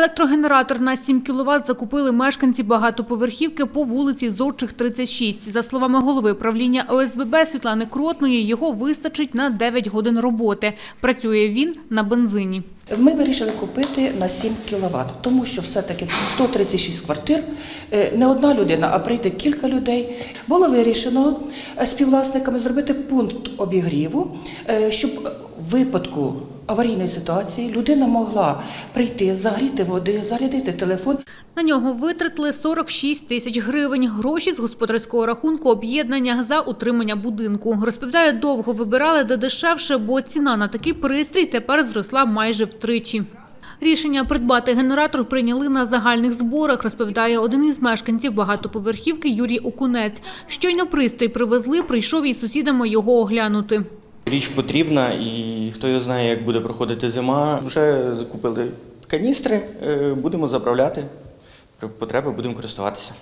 Електрогенератор на 7 кВт закупили мешканці багатоповерхівки по вулиці Зодчих, 36. За словами голови правління ОСББ Світлани Кротної, його вистачить на 9 годин роботи. Працює він на бензині. Ми вирішили купити на 7 кВт, тому що все-таки 136 квартир, е, не одна людина, а прийде кілька людей. Було вирішено е, співвласниками зробити пункт обігріву, е, щоб випадку аварійної ситуації людина могла прийти, загріти води, зарядити телефон. На нього витратили 46 тисяч гривень. Гроші з господарського рахунку об'єднання за утримання будинку. Розповідає, довго вибирали де дешевше, бо ціна на такий пристрій тепер зросла майже втричі. Рішення придбати генератор прийняли на загальних зборах, розповідає один із мешканців багатоповерхівки Юрій Окунець. Щойно пристрій привезли, прийшов із сусідами його оглянути. Річ потрібна, і хто його знає, як буде проходити зима. Вже закупили каністри, е, будемо заправляти. При потреби будемо користуватися.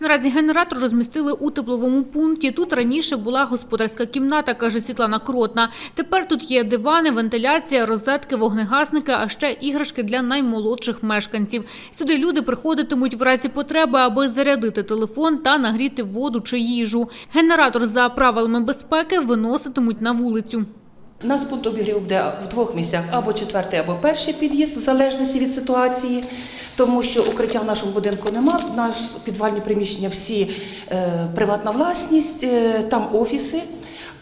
Наразі генератор розмістили у тепловому пункті. Тут раніше була господарська кімната, каже Світлана Кротна. Тепер тут є дивани, вентиляція, розетки, вогнегасники, а ще іграшки для наймолодших мешканців. Сюди люди приходитимуть в разі потреби, аби зарядити телефон та нагріти воду чи їжу. Генератор за правилами безпеки виноситимуть на вулицю. У нас пункт обігріву буде в двох місцях або четвертий, або перший під'їзд, в залежності від ситуації, тому що укриття в нашому будинку нема. Наш підвальні приміщення всі е, приватна власність, е, там офіси.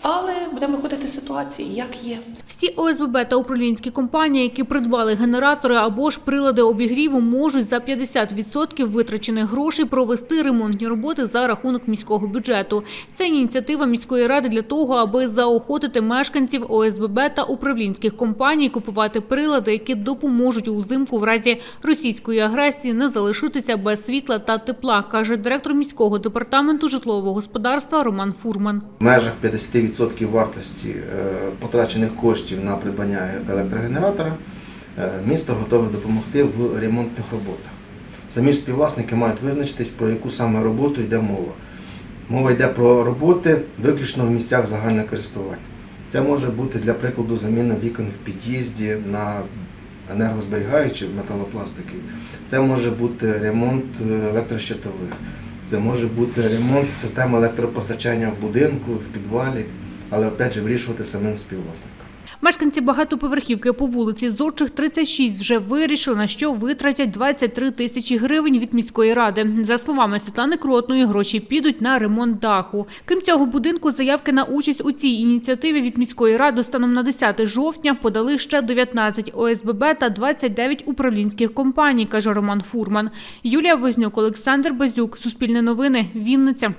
Але будемо виходити з ситуації, як є. Всі ОСББ та управлінські компанії, які придбали генератори або ж прилади обігріву, можуть за 50% витрачених грошей провести ремонтні роботи за рахунок міського бюджету. Це ініціатива міської ради для того, аби заохотити мешканців ОСББ та управлінських компаній купувати прилади, які допоможуть узимку в разі російської агресії не залишитися без світла та тепла, каже директор міського департаменту житлового господарства Роман Фурман. В межах 50% вартості е, потрачених коштів на придбання електрогенератора е, місто готове допомогти в ремонтних роботах. Самі ж співвласники мають визначитись, про яку саме роботу йде мова. Мова йде про роботи виключно в місцях загального користування. Це може бути, для прикладу, заміна вікон в під'їзді на енергозберігаючі металопластики. Це може бути ремонт е, електрощитових. Це може бути ремонт системи електропостачання в будинку, в підвалі, але опять же вирішувати самим співвласникам. Мешканці багатоповерхівки по вулиці Зорчих 36 вже вирішили, на що витратять 23 тисячі гривень від міської ради. За словами Світлани Кротної, гроші підуть на ремонт даху. Крім цього, будинку заявки на участь у цій ініціативі від міської ради станом на 10 жовтня подали ще 19 ОСББ та 29 управлінських компаній, каже Роман Фурман. Юлія Вознюк, Олександр Базюк, Суспільне новини, Вінниця.